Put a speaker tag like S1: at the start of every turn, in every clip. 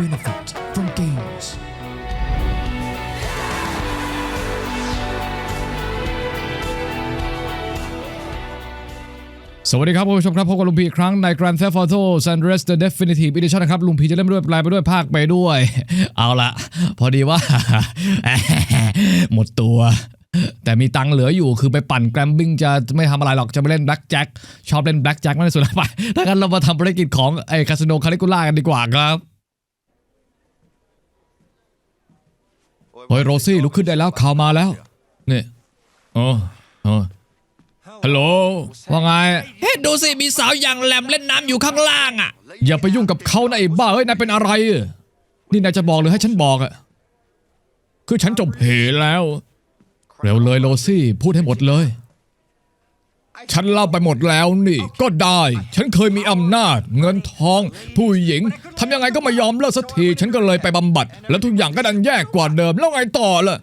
S1: benefit from games.
S2: สวัสดีครับคุณผู้ชมครับพบกับลุงพีอีกครั้งใน Grand Theft Auto San Andreas The Definitive Edition นะครับ ลุงพีจะเล่นไปด้วยแปลไปด้วยภาคไปด้วย เอาละพอดีว่า หมดตัว แต่มีตังค์เหลืออยู่คือไปปั่นแกรมบิ้งจะไม่ทำอะไรหรอกจะไปเล่น Black Jack ชอบเล่น Black Jack มากที่สุดแล้วไปถ้างั้นเรามาทำภารกิจของไอ้คาสิโนคาริกูล่ากันดีกว่าครับ เฮ้ยโรซี่ลุกขึ้นได้แล้วข่าวมาแล้วนี่โอ้โอ้ฮัลโหลว่าไงเฮ้ดูสิมีสาวอย่างแหลมเล่นน้ำอยู่ข้างล่างอะ อย่าไปยุ่งกับเขานะไอ้บ้าเอ้ยนายเป็นอะไรอะนี่นายจะบอกหรือให้ฉันบอกอะคือฉันจบเหแล้ว เร็วเลยโรซี่พูดให้หมดเลย ฉันเล่าไปหมดแล้วนี่ ก็ได้ ฉันเคยมีอำนาจ เงินทอง ผู้หญิงทำยังไงก็ไม่ยอมเลิกสักที ฉันก็เลยไปบำบัด แล้วทุกอย่างก็ดันแย่กว่าเดิม แล้วไงต่อล่ะ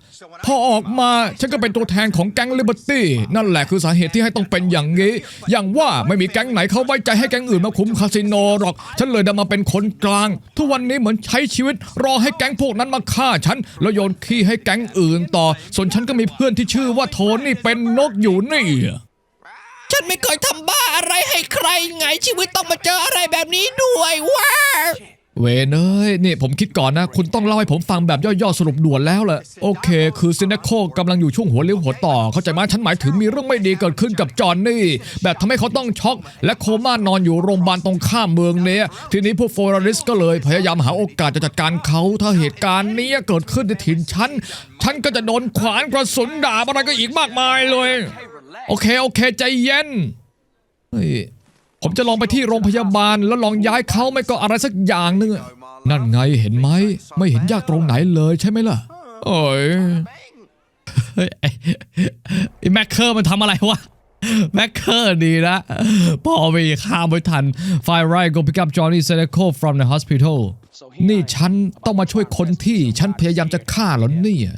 S2: พอออกมาฉันก็เป็นตัวแทนของแก๊งลิเบอร์ตี้ นั่นแหละคือสาเหตุที่ให้ต้องเป็นอย่างนี้ อย่างว่าไม่มีแก๊งไหนเขาไว้ใจให้แก๊งอื่นมาคุมคาสิโนหรอก ฉันเลยได้มาเป็นคนกลาง ทุกวันนี้เหมือนใช้ชีวิต รอให้แก๊งพวกนั้นมาฆ่าฉัน แล้วโยนขี้ให้แก๊งอื่นต่อ ส่วนฉันก็มีเพื่อนที่ชื่อว่าโทนี่เป็นนกอยู่นี่
S3: ฉันไม่เคยทำบ้าอะไรให้ใครไงชีวิตต้องมาเจออะไรแบบนี้ด้วยว้า
S2: เวนเอ้ยนี่ผมคิดก่อนนะ คุณต้องเล่าให้ผมฟังแบบย่อๆสรุปด่วนแล้วแหละโอเค คือซินเนโคกำลังอยู่ช่วงหัวเลี้ยวหัวต่อ เข้าใจไหมฉันหมายถึงมีเรื่องไม่ดีเกิดขึ้นกับจอห์นนี่ แบบทำให้เขาต้องช็อกและโคม่านอนอยู่โรงพยาบาลตรงข้ามเมืองเนี้ยทีนี้พวกโฟราริสก็เลยพยายามหาโอกาสจะจัดการเขาถ้าเหตุการณ์นี้เกิดขึ้นในถิ่นฉันฉันก็จะโดนขวานกระสุนด่าบอะไรก็อีกมากมายเลย โอเคโอเคใจเย็นเฮ้ยผมจะลองไปที่โรงพยาบาลแล้วลองย้ายเขาไม่ก็อะไรสักอย่างหนึงอะนั่นไงเห็นไหม ไม่เห็นยากตรงไหนเลยใช่ไหมล่ะโอ้ยเฮ้ยไอ้ไอ้แม็กเคอร์มันทำอะไรวะ แม็กเคอร์ดีนะ พอไปข้ามไม่ทัน ไฟไร go pick up Johnny Seneco from the hospital นี่ฉันต้องมาช่วยคนที่ฉันพยายามจะฆ่าเหรอเนี่ย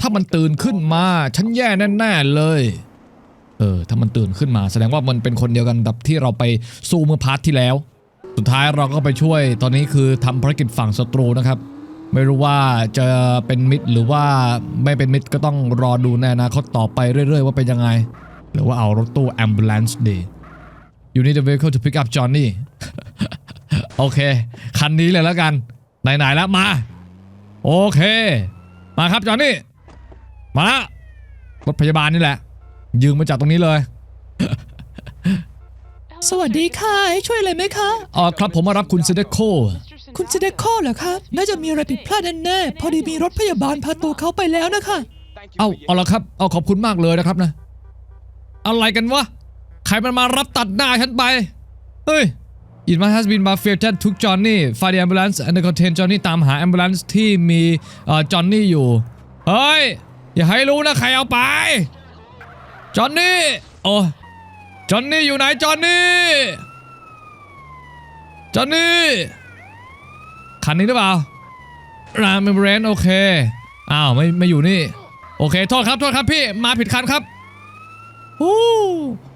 S2: ถ้ามันตื่นขึ้นมา ฉันแย่แน่ ๆ เลย เออถ้ามันตื่นขึ้นมา แสดงว่ามันเป็นคนเดียวกันกับที่เราไปสู้เมื่อพาร์ทที่แล้ว สุดท้ายเราก็ไปช่วยตอนนี้คือทำภารกิจฝั่งศัตรูนะครับ ไม่รู้ว่าจะเป็นมิตรหรือว่าไม่เป็นมิตรก็ต้องรอดูในอนาคตต่อไปเรื่อย ๆ ว่าเป็นยังไง หรือว่าเอารถตู้ ambulance ดี You need a vehicle to pick up Johnny โอเค คันนี้เลยแล้วกัน ไหน ๆ แล้วมา โอเค มาครับจอห์นนี่ มาละรถพยาบาลนี่แหละ ยืมมาจากตรงนี้เลย
S3: สวัสดีค่ะให้ช่วยอะไรไหมคะ
S2: อ๋อครับผมมารับคุณเซเดโค
S3: คุณเซเดโคเหรอคะน่าจะมีอะไรผิดพลาดแน่ๆพอดีมีรถพยาบาลพาตัวเขาไปแล้วนะคะ
S2: เอาเอาละครับเอาขอบคุณมากเลยนะครับนะ อะไรกันวะใครมันมารับตัดหน้าฉันไปเฮ้ย It must has been mafia that took Johnny find the ambulance and contain Johnny ตามหา ambulance ที่มีเอ่อ Johnny อยู่ เฮ้ย อย่าให้รู้นะ ใครเอาไป Johnny โอ้ Johnny อยู่ไหน Johnny Johnny คันนี้หรือเปล่ารามเบรนโอเค อ้าวไม่ไม่อยู่นี่ โอเค โทษครับ โทษครับพี่ มาผิดคันครับฮู้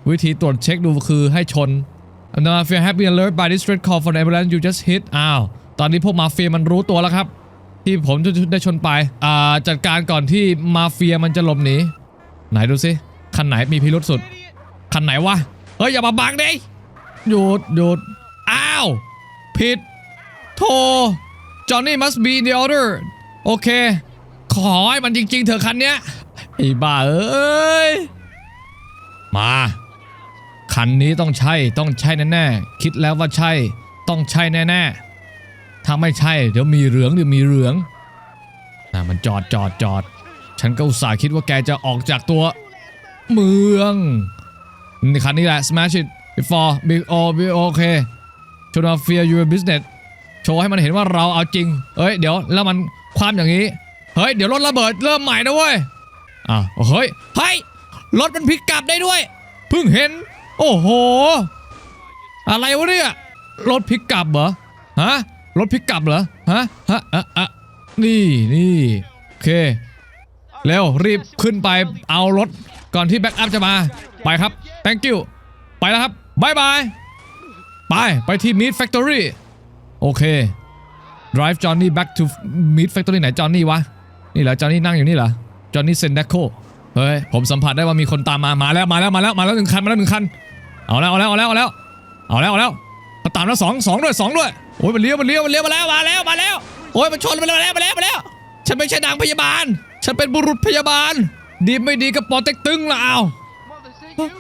S2: วิธีตรวจเช็คดูคือให้ชน The mafia have been alert by this straight call for the ambulance you just hit อ้าว ตอนนี้พวกมาเฟียมันรู้ตัวแล้วครับ ที่ผมได้ชนไป อ่า จัดการก่อนที่มาเฟียมันจะหลบหนี ไหนดูสิ คันไหนมีพิรุษสุด คันไหนวะ เฮ้ย อย่ามาบังดิหยุดหยุดอ้าว ผิด โท Johnny must be in the order โอเค ขอให้มันจริง ๆ เถอะคันเนี้ยไอ้บ้าเอ้ย มา คันนี้ต้องใช่ต้องใช่แน่ๆ คิดแล้วว่าใช่ ต้องใช่แน่ๆ ถ้าไม่ใช่ เดี๋ยวมีเหลืองเดี๋ยวมีเหลืองน่ะมันจอดจอดจอด ฉันก็อุตส่าห์คิดว่าแกจะออกจากตัว เมืองนี่คันนี้แหละ smash it before big o big o โอเค show no fear your business โชว์ให้มันเห็นว่าเราเอาจริง เอ้ย เดี๋ยวแล้วมันความอย่างนี้ เฮ้ย เดี๋ยวรถระเบิดเริ่มใหม่นะเว้ย อะเฮ้ย เฮ้ย รถมันพลิกกลับได้ด้วย เพิ่งเห็น โอ้โห อะไรวะเนี่ย รถพลิกกลับเหรอ ฮะ รถพลิกกลับเหรอ ฮะ ฮะ อะอะนี่ นี่ โอเค เร็วรีบขึ้นไปเอารถก่อนที่แบ็กอัพจะมา ไปครับ thank you ไปแล้วครับบายบาย ไป ไปที่ Meat Factory โอเค drive Johnny back to meat factory ไหน Johnny วะ นี่เหรอ Johnny นั่งอยู่นี่เหรอ Johnny Sendeco เฮ้ย ผมสัมผัสได้ว่ามีคนตามมา มาแล้ว มาแล้ว มาแล้ว มาแล้วหนึ่งคัน มาแล้วหนึ่งคัน เอาแล้ว เอาแล้ว เอาแล้ว เอาแล้ว เอาแล้ว เอาแล้วมาตามแล้วสองสองด้วยสองด้วย โอ้ยมันเลี้ยว มันเลี้ยว มันเลี้ยวมาแล้ว มาแล้ว มาแล้ว โอ้ยมันชนมาแล้ว มาแล้ว มาแล้วฉันไม่ใช่นางพยาบาล ฉันเป็นบุรุษพยาบาล ดีไม่ดีก็ปอเต็กตึงละเอา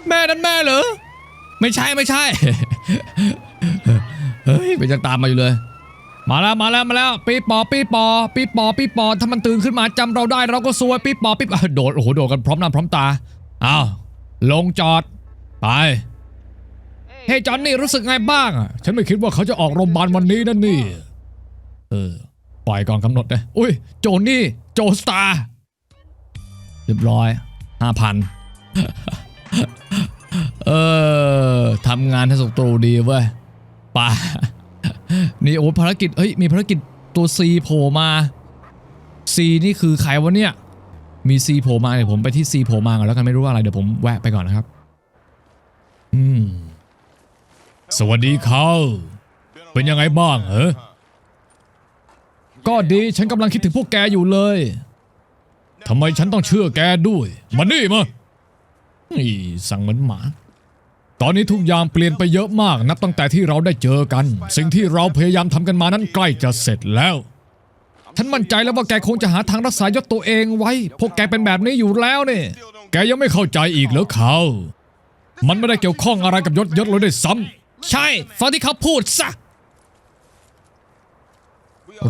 S2: แม่นั้นแม่เหรอ ไม่ใช่ไม่ใช่ เฮ้ยไปยังตามมาอยู่เลย มาแล้วมาแล้วมาแล้ว ปีปอปีปอ ปีปอปีปอถ้ามันตื่นขึ้นมาจำเราได้เราก็ซวยปีปอปีปอโดดโอ้โหโดดกันพร้อมหน้าพร้อมตาอ้าวลงจอดไปเฮ้จอนนี่รู้สึกไงบ้างอะฉันไม่คิดว่าเขาจะออกโรงพยาบาลวันนี้นั่นนี่ เออปล่อยก่อนกำหนดนะ อุ้ยโจนี่ โจสตาร์เรียบร้อยห้าพันเออทำงานให้ศัตรูดีเว้ยป่านี่โอ้ภารกิจเฮ้ยมีภารกิจตัว C โผล่มา C นี่คือใครวะเนี่ย มี C โผล่มาเดี๋ยวผมไปที่ C โผล่มาก่อนแล้วกันไม่รู้ว่าอะไรเดี๋ยวผมแวะไปก่อนนะครับ อืม สวัสดีเขาเป็นยังไงบ้างเหรอ ก็ดีฉันกำลังคิดถึงพวกแกอยู่เลยทำไมฉันต้องเชื่อแกด้วยมานี่มานี่สั่งเหมือนหมา ตอนนี้ทุกอย่างเปลี่ยนไปเยอะมากนับตั้งแต่ที่เราได้เจอกัน สิ่งที่เราพยายามทำกันมานั้นใกล้จะเสร็จแล้วฉันมั่นใจแล้วว่าแกคงจะหาทางรักษายศตัวเองไว้ พวกแกเป็นแบบนี้อยู่แล้วเนี่ย แกยังไม่เข้าใจอีกเหรอเขามันไม่ได้เกี่ยวข้องอะไรกับยศยศเลยด้วยซ้ำใช่ฟังที่เขาพูดซะ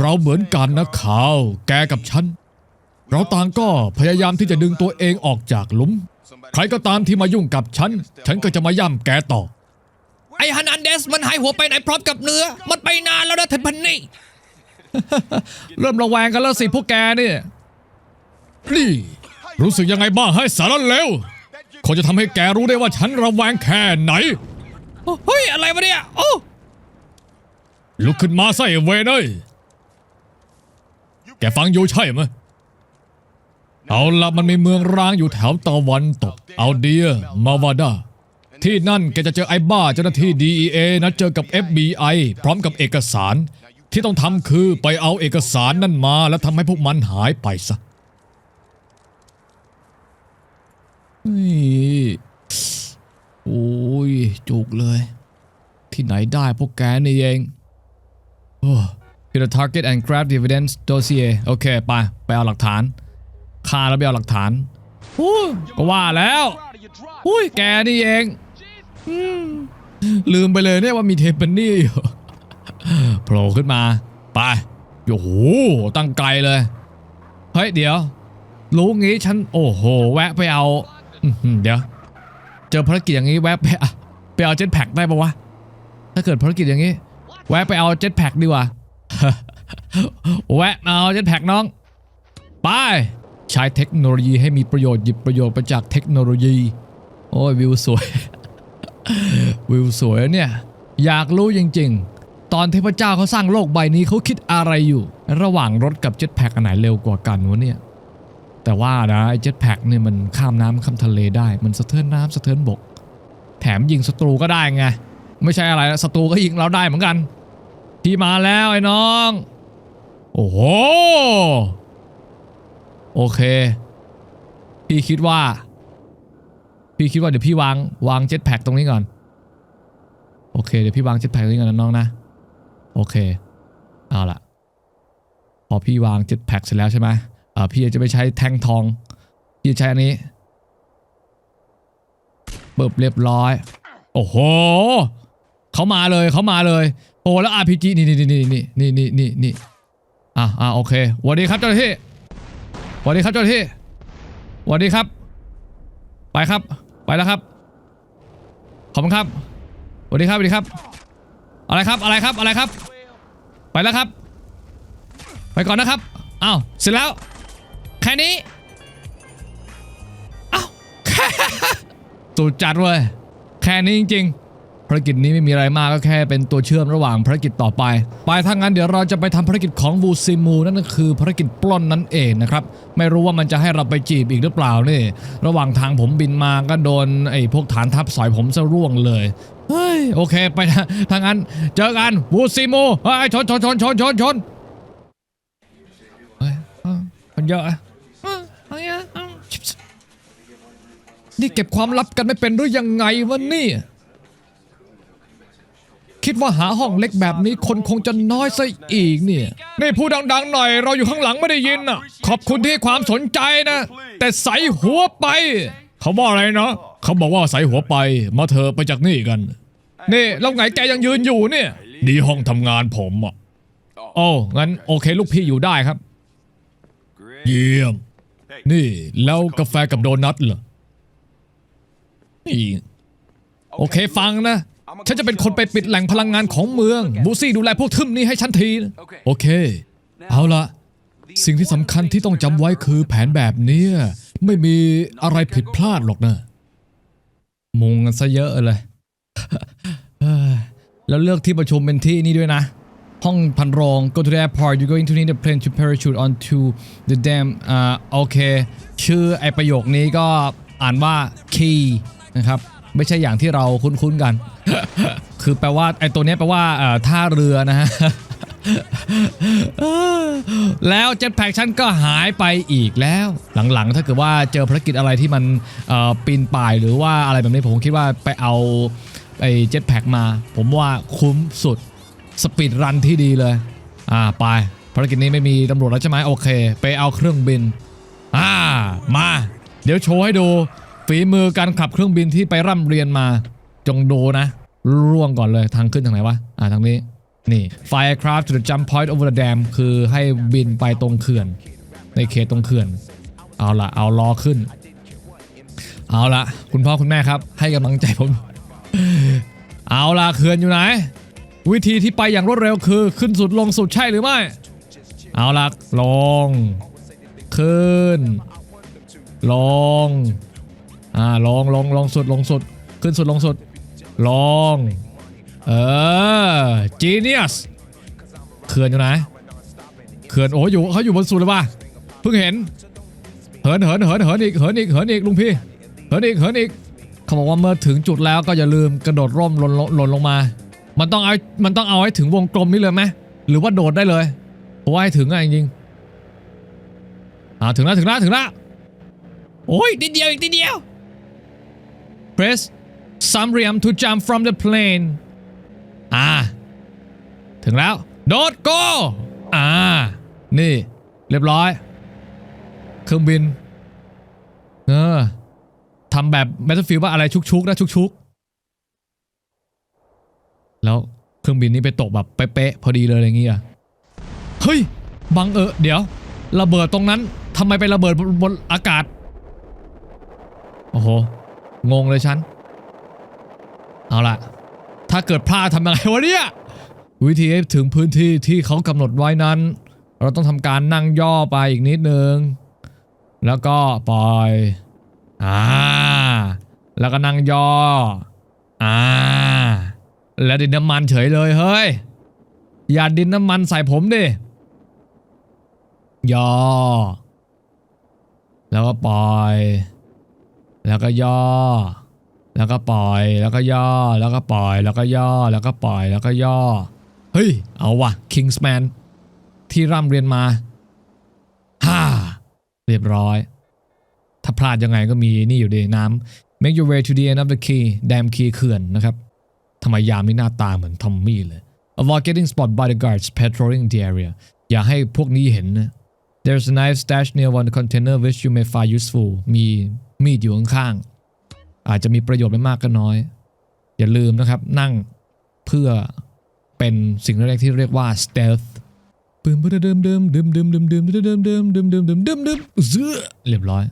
S2: เราเหมือนกันนะเขาแกกับฉัน เราต่างก็พยายามที่จะดึงตัวเองออกจากหลุม ใครก็ตามที่มายุ่งกับฉัน ฉันก็จะมาย่ำแกต่อ
S3: ไอ้ฮันนันเดสมันหายหัวไปไหนพร้อมกับเนื้อ มันไปนานแล้วนะเทนพันนี่
S2: เริ่มระแวงกันแล้วสิพวกแกเนี่ยนี่ รู้สึกยังไงบ้างให้สารเลวคงจะทำให้แกรู้ได้ว่าฉันระแวงแค่ไหน
S3: เฮ้ยอะไรวะเนี่ยโอ้
S2: ลุกขึ้นมาใส่เวนเอ้ย แกฟังอยู่ใช่ไหมเอาละมันมีเมืองร้างอยู่แถวตะวันตก เอาเดียมาวาดา ที่นั่นแกจะเจอไอ้บ้าเจ้าหน้าที่ DEA นะเจอกับ FBI พร้อมกับเอกสาร ที่ต้องทำคือไปเอาเอกสารนั่นมาแล้วทำให้พวกมันหายไปซะนี่โอ้ยจุกเลย ที่ไหนได้พวกแกนี่เองโอ้ Hit the target and grab the evidence dossier โอเค ไป ไปเอาหลักฐานฆ่าแล้วไปเอาหลักฐานอู้ก็ว่าแล้วอุ้ยแกนี่เองอืมลืมไปเลยเนี่ยว่ามีเทปนนี่อยู่โผล่ขึ้นมา ไปโอ้โหตั้งไกลเลย เฮ้ย เดี๋ยว รู้งี้ฉัน โอ้โห แวะไปเอาอื้อหือเดี๋ยว เจอภารกิจอย่างนี้แวะไปเอาไปเอาเจ็ตแพ็กได้ปะวะ ถ้าเกิดภารกิจอย่างนี้ แวะไปเอาเจ็ตแพ็กดีกว่า แวะมาเอาเจ็ตแพ็กน้อง ไป ใช้เทคโนโลยีให้มีประโยชน์หยิบประโยชน์ไปจากเทคโนโลยี โอ้ยวิวสวย วิวสวยเนี่ย อยากรู้จริง ๆ ตอนเทพเจ้าเขาสร้างโลกใบนี้เขาคิดอะไรอยู่ ระหว่างรถกับเจ็ตแพ็กอันไหนเร็วกว่ากันวะเนี่ย แต่ว่านะไอ้เจ็ตแพ็กเนี่ยมันข้ามน้ำข้ามทะเลได้ มันสะเทินน้ำสะเทินบก แถมยิงศัตรูก็ได้ไง ไม่ใช่อะไรนะศัตรูก็ยิงเราได้เหมือนกัน พี่มาแล้วไอ้น้อง โอ้โห โอเค พี่คิดว่า พี่คิดว่าเดี๋ยวพี่วางวางเจ็ตแพ็กตรงนี้ก่อน โอเค เดี๋ยวพี่วางเจ็ตแพ็กตรงนี้ก่อนนะน้องนะ โอเค เอาละพอพี่วางเจ็ตแพ็กเสร็จแล้วใช่ไหมอ่าพี่จะไม่ใช้แท่งทอง พี่จะใช้อันนี้เบิบเรียบร้อย โอ้โห เขามาเลยเขามาเลยโอ้แล้ว RPG นี่นี่นี่นี่นี่นี่นี่นี่อะอะโอเคสวัสดีครับเจ้าหน้าที่สวัสดีครับเจ้าหน้าที่สวัสดีครับ ไปครับไปแล้วครับขอบคุณครับสวัสดีครับสวัสดีครับ อะไรครับอะไรครับอะไรครับ ไปแล้วครับ ไปก่อนนะครับอ้าวเสร็จแล้วแค่นี้อ้าวสุดจัดเว้ยแค่นี้จริงๆ ภารกิจนี้ไม่มีอะไรมากก็แค่เป็นตัวเชื่อมระหว่างภารกิจต่อไป ไปถ้างั้นเดี๋ยวเราจะไปทำภารกิจของบูซิมูนั่นก็คือภารกิจปล้นนั่นเองนะครับ ไม่รู้ว่ามันจะให้เราไปจีบอีกหรือเปล่านี่ ระหว่างทางผมบินมาก็โดนไอ้พวกฐานทัพสอยผมซะร่วงเลยเฮ้ยโอเคไปนะถ้างั้นเจอกันบูซิมูเฮ้ยชนชนชนชนชนชนเยอะอะนี่เก็บความลับกันไม่เป็นหรือยังไงวะนี่ คิดว่าหาห้องเล็กแบบนี้คนคงจะน้อยซะอีกเนี่ยนี่พูดดังๆหน่อย เราอยู่ข้างหลังไม่ได้ยินอะ ขอบคุณที่ให้ความสนใจนะ แต่ใส่หัวไป เขาบอกอะไรเนาะเขาบอกว่าใส่หัวไป มาเถอไปจากนี่กัน นี่แล้วไงแกยังยืนอยู่เนี่ยนี่ห้องทำงานผมอะโอ้งั้นโอเคลูกพี่อยู่ได้ครับ เยี่ยม นี่แล้วกาแฟกับโดนัทเหรอนี่โอเคฟังนะ ฉันจะเป็นคนไปปิดแหล่งพลังงานของเมือง บูซี่ดูแลพวกทึมนี้ให้ฉันทีนะโอเค เอาละสิ่งที่สำคัญที่ต้องจำไว้คือแผนแบบเนี้ยไม่มีอะไรผิดพลาดหรอกนะ มุงกันซะเยอะเลยเอ้ยแล้วเลือกที่ประชุมเป็นที่นี่ด้วยนะ ห้องพันโรง go to the airport you're going to need a plane to parachute onto the dam อ่าโอเค ชื่อไอประโยคนี้ก็อ่านว่า key นะครับ ไม่ใช่อย่างที่เราคุ้นๆกัน คือแปลว่าไอ้ตัวนี้แปลว่าท่าเรือนะฮะแล้วเจ็ตแพ็กฉันก็หายไปอีกแล้ว หลังๆ ถ้าเกิดว่าเจอภารกิจอะไรที่มันปีนป่ายหรือว่าอะไรแบบนี้ผมคิดว่าไปเอาไอ้เจ็ตแพ็กมา ผมว่าคุ้มสุดสปีดรันที่ดีเลย อ่าไปภารกิจนี้ไม่มีตำรวจแล้วใช่ไหมโอเค ไปเอาเครื่องบิน อ่ามา เดี๋ยวโชว์ให้ดู ฝีมือการขับเครื่องบินที่ไปร่ำเรียนมา จงดูนะ ร่วงก่อนเลยทางขึ้นทางไหนวะ อ่าทางนี้ นี่ fire craft to the jump point over the dam คือให้บินไปตรงเขื่อน ในเขตตรงเขื่อน เอาละเอาล้อขึ้น เอาละคุณพ่อคุณแม่ครับ ให้กำลังใจผม เอาละเขื่อนอยู่ไหน วิธีที่ไปอย่างรวดเร็วคือ ขึ้นสุดลงสุดใช่หรือไม่ เอาละลง ขึ้น ลง อ่าลองลองลองสุดลงสุด ขึ้นสุดลงสุด ลอง เออ genius เขื่อนอยู่ไหนเขื่อนโอ้อยู่เขาอยู่บนสุดเลยว่ะเพิ่งเห็น เหินเหินเหินเหินอีกเหินอีกเหินอีกลุงพี่เหินอีกเหินอีกเขาบอกว่าเมื่อถึงจุดแล้วก็อย่าลืมกระโดดร่มหล่นหล่นลงมา มันต้องเอา มันต้องเอาให้ถึงวงกลมนี้เลยไหมหรือว่าโดดได้เลยเพราะว่าให้ถึงอะจริงอ่าถึงแล้วถึงแล้วถึงแล้วโอ้ยนิดเดียวอีกนิดเดียว press some rem to jump from the plane อ่า ถึงแล้ว โดด go อ่า นี่ เรียบร้อย เครื่องบิน เออทำแบบ Battlefield ว่าอะไรชุกๆนะชุกๆ แล้วเครื่องบินนี้ไปตกแบบเป๊ะๆพอดีเลยอะไรอย่างเงี้ยเฮ้ย บังเออ เดี๋ยว ระเบิดตรงนั้นทำไมไประเบิดบนอากาศ โอ้โห งงเลยฉัน เอาล่ะ ถ้าเกิดพลาดทำยังไงวะเนี่ย วิธีให้ถึงพื้นที่ที่เขากำหนดไว้นั้น เราต้องทำการนั่งย่อไปอีกนิดนึง แล้วก็ปล่อย อ่า แล้วก็นั่งย่อ อ่า แล้วดินน้ำมันเฉยเลยเฮ้ย อย่าดินน้ำมันใส่ผมดิ ย่อ แล้วก็ปล่อย แล้วก็ย่อ แล้วก็ปล่อย แล้วก็ย่อ แล้วก็ปล่อย แล้วก็ย่อ แล้วก็ปล่อย แล้วก็ย่อ เฮ้ย เอาวะ Kingsman ที่ร่ำเรียนมา ฮ่า เรียบร้อย ถ้าพลาดยังไงก็มีนี่อยู่ดีน้ำ make your way to the end of the key dam key เขื่อนนะครับ ทำไมยามนี่หน้าตาเหมือนทอมมี่เลย avoid getting spotted by the guards patrolling the area อย่าให้พวกนี้เห็นนะ there's a knife stashed near one container which you may find useful มี มีดอยู่ข้างๆอาจจะมีประโยชน์ไม่มากก็น้อย อย่าลืมนะครับนั่งเพื่อเป็นสิ่งแรกที่เรียกว่า stealth ปืมเดิมเดิมเดิมเดิมเดิมเดิมเดิมเดิมเดิมเดิมเดิมเดิมเดิมเดิมเสือเรียบร้อย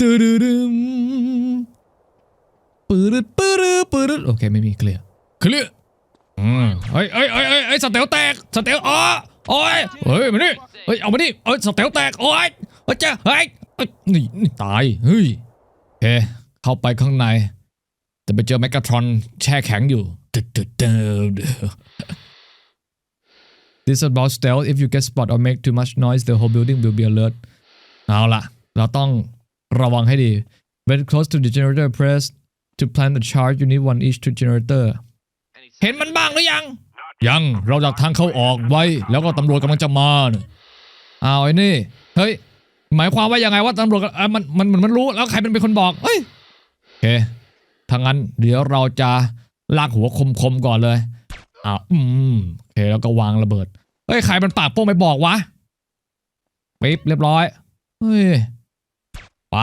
S2: ตืดดึมปืดปืดปืดโอเคไม่มีเคลียร์เคลียร์อืมเฮ้ยเฮ้ยเฮ้ยเฮ้ยเฮ้ยสเตลแตกสเตลอ๋อโอ้ยเฮ้ยมานี่เฮ้ยเอามานี่เฮ้ยสเตลแตกโอ้ยเฮ้ยจ้าเฮ้ย เฮ้ยนี่นี่ตาย เฮ้ยโอเคเข้าไปข้างใน แต่ไปเจอแมกกาทรอนแช่แข็งอยู่ตึดตึดตึ๊ด This about stealth. If you get spot or make too much noise, the whole building will be alert. เอาล่ะเราต้องระวังให้ดี When close to the generator, press to plant a charge. You need one each to generator. เห็นมันบ้างหรือยัง ยังเราจากทางเข้าออกไว้ แล้วก็ตำรวจกำลังจะมาเนี่ยเอาไอ้นี่ เฮ้ย หมายความว่ายังไงว่าตำรวจอ่อมันมันมันมันรู้แล้วใครเป็นเป็นคนบอกเอ้ยโอเคถ้างั้นเดี๋ยวเราจะลากหัวคมๆก่อนเลยอ่าอืมโอเคแล้วก็วางระเบิดเฮ้ยใครมันปากโป้งไปบอกวะปิ๊บเรียบร้อยเฮ้ยไป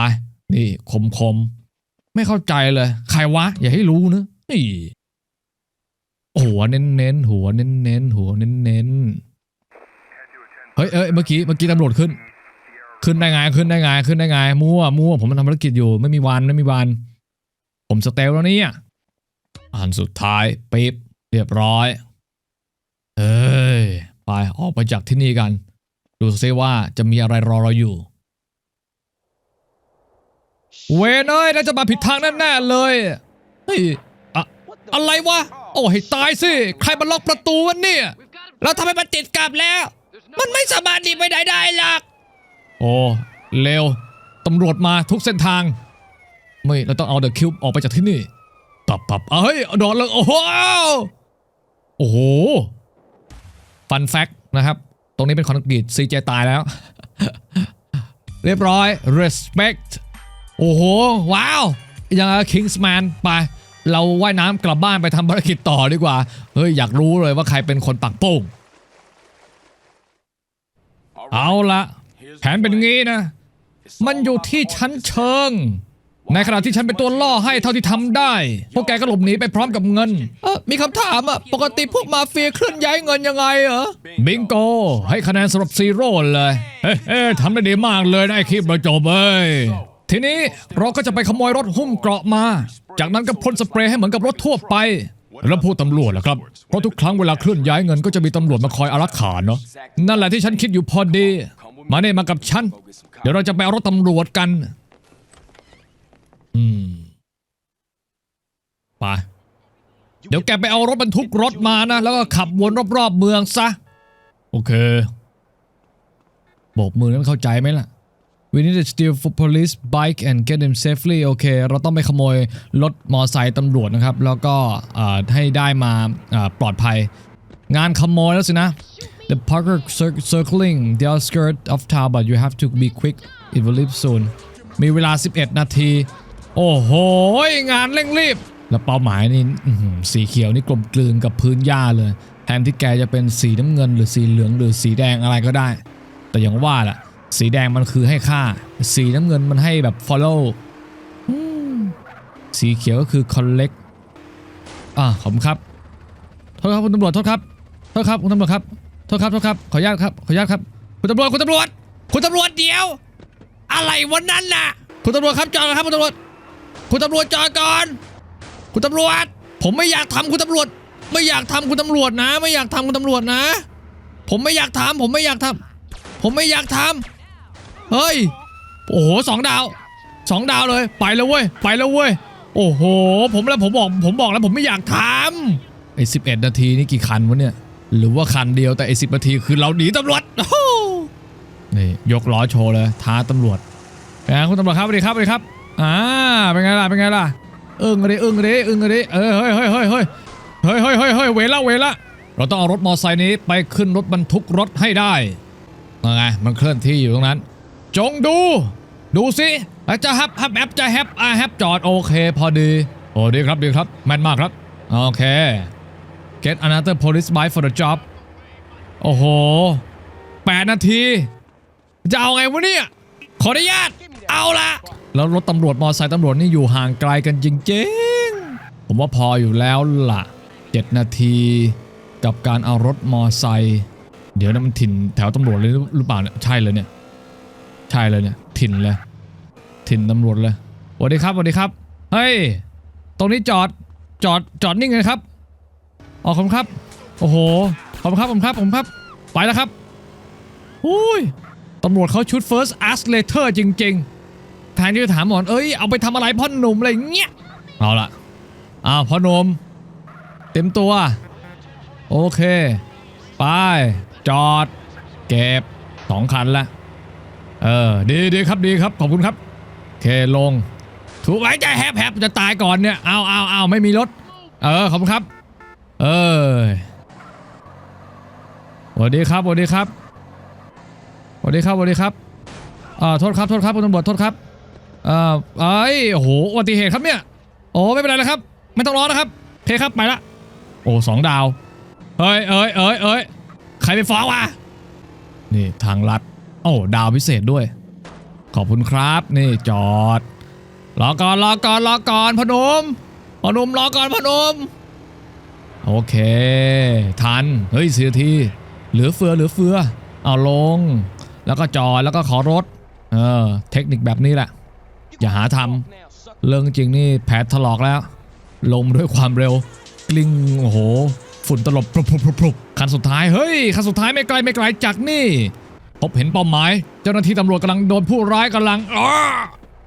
S2: นี่คมๆไม่เข้าใจเลย ใครวะ อย่าให้รู้นะนี่หัวเน้นๆหัวเน้นๆหัวเน้นๆเฮ้ยเอ้ยเมื่อกี้เมื่อกี้ตำรวจขึ้น ขึ้นได้ไงขึ้นได้ไงขึ้นได้ไงมั่วมั่วผมมันทำภารกิจอยู่ไม่มีวันไม่มีวัน ผมสเตลแล้วเนี่ยอันสุดท้ายปิ๊บเรียบร้อยเอ้ยไปออกไปจากที่นี่กัน ดูซิว่าจะมีอะไรรอเราอยู่ เวนเอ้ยน่าจะมาผิดทางแน่ๆเลยเฮ้ยอะอะไรวะ โอ้ให้ตายสิ ใครมาล็อกประตูวะเนี่ย
S3: แล้วทำไมมันติดกลับแล้ว มันไม่สามารถหนีไปไหนได้หรอก
S2: อ้เร็วตำรวจมาทุกเส้นทาง ไม่เราต้องเอาเดอะคิวออกไปจากที่นี่ปับปับเอ้ยเอาดนเลยโอ้โหโอ้โหฟันแฟกนะครับ ตรงนี้เป็นคอนกรีตซีเจตายแล้ว เรียบร้อย respect โอ้โห ว้าว ยังคิงส์แมนไป เราว่ายน้ำกลับบ้านไปทำภารกิจต่อดีกว่า เฮ้ย อยากรู้เลยว่าใครเป็นคนปักโป้งเอาละ แผนเป็นงี้นะ มันอยู่ที่ชั้นเชิง ในขณะที่ฉันเป็นตัวล่อให้เท่าที่ทำได้ พวกแกก็หลบหนีไปพร้อมกับเงิน
S3: เออมีคำถามอะ ปกติพวกมาเฟียเคลื่อนย้ายเงินยังไงเหรอ
S2: บิงโก ให้คะแนนสำหรับซีโร่เลย เฮ้เฮ้ทำได้ดีมากเลยนะไอคลิปเราจบเอ้ย ทีนี้เราก็จะไปขโมยรถหุ้มเกราะมา จากนั้นก็พ่นสเปรย์ให้เหมือนกับรถทั่วไป แล้วพูดตำรวจล่ะครับ เพราะทุกครั้งเวลาเคลื่อนย้ายเงินก็จะมีตำรวจมาคอยอารักขาเนาะ นั่นแหละที่ฉันคิดอยู่พอดี มาเนี่ยมากับฉัน เดี๋ยวเราจะไปเอารถตำรวจกัน อืมไปเดี๋ยวแกไปเอารถบรรทุกรถมานะ แล้วก็ขับวนรอบๆเมืองซะ โอเคโบกมือนั้นเข้าใจไหมล่ะ We need to steal for police bike and get them safely โอเค เราต้องไปขโมยรถมอไซค์ตำรวจนะครับ แล้วก็อ่าให้ได้มาอ่าปลอดภัย งานขโมยแล้วสินะ The Parker cir- circling the outskirts of town but you have to be quick it will leave soon มีเวลา 11 นาที โอ้โห งานเร่งรีบ แล้วเป้าหมายนี่สีเขียวนี่กลมกลืนกับพื้นหญ้าเลย แทนที่แกจะเป็นสีน้ำเงินหรือสีเหลืองหรือสีแดงอะไรก็ได้ แต่อย่างว่าล่ะ สีแดงมันคือให้ค่า สีน้ำเงินมันให้แบบ follow สีเขียวก็คือ collect อ่าขอบคุณครับ โทษครับคุณตำรวจโทษครับ โทษครับคุณตำรวจครับ โทษครับโทษครับขออนุญาตครับขออนุญาตครับคุณตำรวจคุณตำรวจ
S3: คุณตำรวจเดี๋ยว อะไรวันนั้นน่ะ
S2: คุณตำรวจครับจอดก่อนครับคุณตำรวจ คุณตำรวจจอดก่อน คุณตำรวจ ผมไม่อยากทำคุณตำรวจ ไม่อยากทำคุณตำรวจนะ ไม่อยากทำคุณตำรวจนะ ผมไม่อยากทำผมไม่อยากทำผมไม่อยากทำเฮ้ยโอ้โหสองดาวสองดาวเลยไปแล้วเว้ยไปแล้วเว้ยโอ้โห ผมแล้วผมบอกผมบอกแล้วผมไม่อยากทำไอ้สิบเอ็ดนาทีนี่กี่คันวะเนี่ย หรือว่าคันเดียวแต่ไอสิบนาทีคือเราหนีตำรวจนี่ยกล้อโชว์เลยท้าตำรวจเป็นไงคุณตำรวจครับสวัสดีครับสวัสดีครับอ่าเป็นไงล่ะเป็นไงล่ะเอึ้งกันดิอึ้งกันดิอึ้งกันดิเออเฮ้ยเฮ้ยเฮ้ยเฮ้ยเฮ้ยเฮ้ยเฮ้ยเฮ้ยเวละเวละเราต้องเอารถมอไซค์นี้ไปขึ้นรถบรรทุกรถให้ได้ไงมันเคลื่อนที่อยู่ตรงนั้น จงดู ดูสิจะฮปแฮปแอปจะแฮปอาแฮปจอดโอเค พอดี โอ้ดีครับดีครับแม่นมากครับโอเค get another police bike for the job โอ้โหแปดนาที จะเอาไงวะเนี่ย ขออนุญาต เอาละ แล้วรถตำรวจมอไซค์ตำรวจนี่อยู่ห่างไกลกันจริงๆ ผมว่าพออยู่แล้วล่ะ 7 นาทีกับการเอารถมอไซค์เดี๋ยวนะมันถิ่นแถวตำรวจเลยหรือเปล่าเนี่ยใช่เลยเนี่ย ใช่เลยเนี่ย ถิ่นเลยถิ่นตำรวจเลยสวัสดีครับสวัสดีครับ เฮ้ย ตรงนี้จอดจอดจอดนิ่งเลยครับ ออกขอบคุณครับ โอ้โหขอบคุณครับขอบคุณครับขอบคุณครับ ไปแล้วครับอุ้ยตำรวจเขาชุด first ask later จริงๆแทนที่จะถามหมอนเอ้ย เอาไปทำอะไรพ่อหนุ่มอะไรเงี้ย เอาละอ้าวพ่อหนุ่มเต็มตัว โอเค ไป จอด เก็บสองคันละ เออ ดีดีครับดีครับ ขอบคุณครับ เคลง ถูกไว้ใจแฮปแฮปจะตายก่อนเนี่ย เอาเอาเอาไม่มีรถ เออ ขอบคุณครับ เออสวัสดีครับสวัสดีครับสวัสดีครับสวัสดีครับอ่าโทษครับโทษครับคุณตำรวจโทษครับอ่อเอ้โอ้โหอุบัติเหตุครับเนี่ยโอ้ไม่เป็นไรแล้วครับ ไม่ต้องร้อนนะครับเคครับไปละโอ้สองดาวเอ้ยเอ้ยเอ้ยเอ้ยใครไปฟ้องวะนี่ทางลัดโอ้ดาวพิเศษด้วย ขอบคุณครับนี่จอดรอก่อนรอก่อนรอก่อนพนมพนมรอก่อนพนม โอเค ทัน เฮ้ยเสี่นาทีเหลือเฟือเหลือเฟือ เอาลง แล้วก็จอดแล้วก็ขอรถ เออ เทคนิคแบบนี้แหละ อย่าหาทำเรื่องจริงนี่แผลถลอกแล้ว ลงด้วยความเร็ว กลิ้งโอ้โห ฝุ่นตลบพรุบพรุบพรุบพรุบคันสุดท้าย เฮ้ย คันสุดท้ายไม่ไกลไม่ไกลจากนี่ พบเห็นเป้าหมาย เจ้าหน้าที่ตำรวจกำลังโดนผู้ร้ายกำลังอ้อ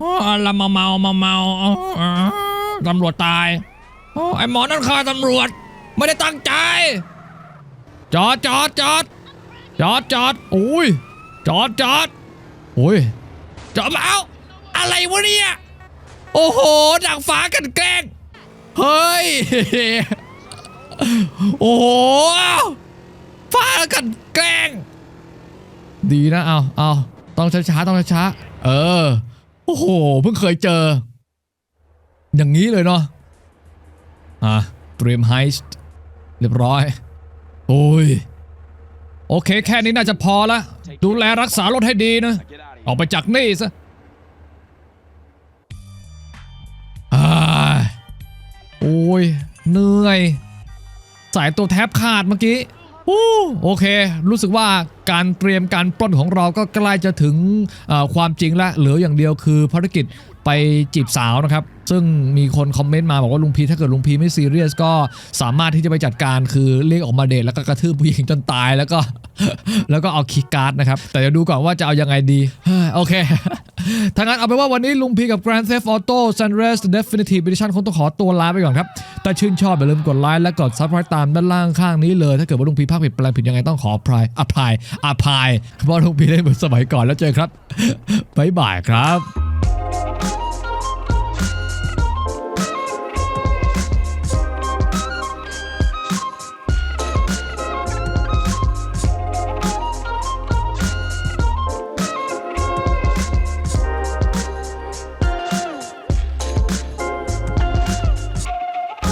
S2: อ้อละมาเมามาเมาอ้ออตำรวจตายอ้ไอหมอนั่นฆ่าตำรวจ ไม่ได้ตั้งใจ จอดจอดจอดจอดจอดโอ้ยจอดจอดโอ้ยจอดมาเอาอะไรวะเนี่ย โอ้โหดังฟ้ากันแกล้ง เฮ้ย โอ้โหฟ้ากันแกล้ง ดีนะเอาเอาต้องช้าๆต้องช้าๆเออ โอ้โห เพิ่งเคยเจอ อย่างนี้เลยเนาะอะเตรียมไฮส์ เรียบร้อย โอ้ย โอเค แค่นี้น่าจะพอละ ดูแลรักษารถให้ดีนะ ออกไปจากนี่ซะอโอ้ย เหนื่อย สายตัวแทบขาดเมื่อกี้อู้โอเค รู้สึกว่าการเตรียมการปล้นของเราก็ใกล้จะถึงความจริงแล้วเหลืออย่างเดียวคือภารกิจ ไปจีบสาวนะครับ ซึ่งมีคนคอมเมนต์มาบอกว่าลุงพีถ้าเกิดลุงพีไม่ซีเรียสก็สามารถที่จะไปจัดการคือเรียกออกมาเดทแล้วก็กระทืบผู้หญิงจนตายแล้วก็ แล้วก็เอาคีย์การ์ดนะครับ แต่จะดูก่อนว่าจะเอายังไงดีโอเคถ้างั้นเอาไปว่าวันนี้ลุงพีกับ Grand Theft Auto San Andreas Definitive Edition คงต้องขอตัวลาไปก่อนครับถ้าชื่นชอบอย่าลืมกดไลค์และกด Subscribe ตามด้านล่างข้างนี้เลย ถ้าเกิดว่าลุงพีภาคผิดแปลงผิดยังไงต้องขออภัยอภัยอภัยเพราะลุงพีได้เหมือนสมัยก่อนแล้วเจอครับบ๊ายบายครับ Bye.